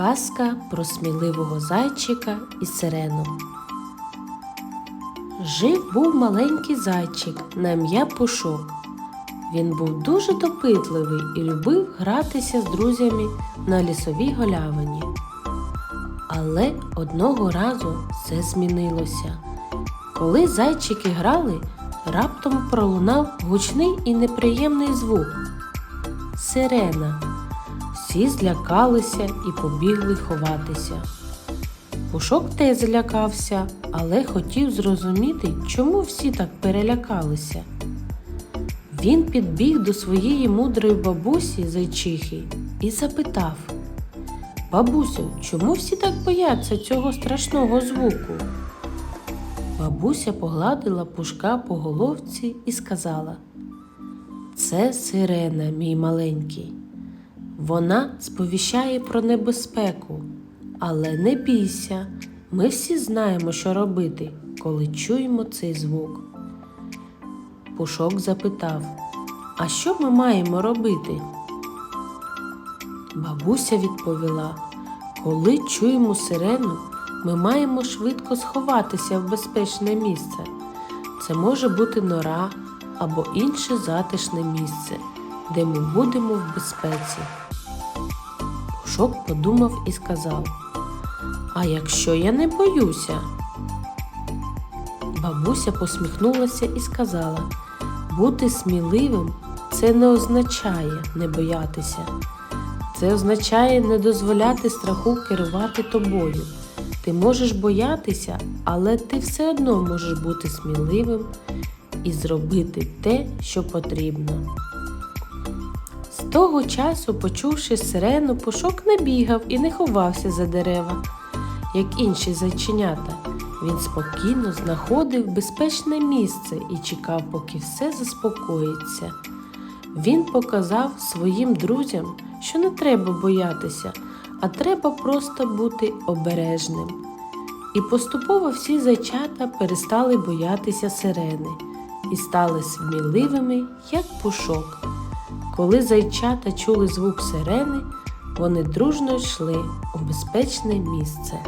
Казка про сміливого зайчика і сирену. Жив був маленький зайчик на ім'я Пушок. Він був дуже допитливий і любив гратися з друзями на лісовій галявині. Але одного разу все змінилося. Коли зайчики грали, раптом пролунав гучний і неприємний звук. Сирена. Всі злякалися і побігли ховатися. Пушок теж злякався, але хотів зрозуміти, чому всі так перелякалися. Він підбіг до своєї мудрої бабусі зайчихи і запитав Бабусю, чому всі так бояться цього страшного звуку? Бабуся погладила пушка по головці і сказала Це сирена, мій маленький. Вона сповіщає про небезпеку. Але не бійся, ми всі знаємо, що робити, коли чуємо цей звук. Пушок запитав, а що ми маємо робити? Бабуся відповіла, коли чуємо сирену, ми маємо швидко сховатися в безпечне місце. Це може бути нора або інше затишне місце, де ми будемо в безпеці. Пушок подумав і сказав: А якщо я не боюся? Бабуся посміхнулася і сказала: бути сміливим це не означає не боятися. Це означає не дозволяти страху керувати тобою. Ти можеш боятися, але ти все одно можеш бути сміливим і зробити те, що потрібно. Того часу, почувши сирену, пушок не бігав і не ховався за дерева, як інші зайченята. Він спокійно знаходив безпечне місце і чекав, поки все заспокоїться. Він показав своїм друзям, що не треба боятися, а треба просто бути обережним. І поступово всі зайчата перестали боятися сирени і стали сміливими, як пушок. Коли зайчата чули звук сирени, вони дружно йшли у безпечне місце.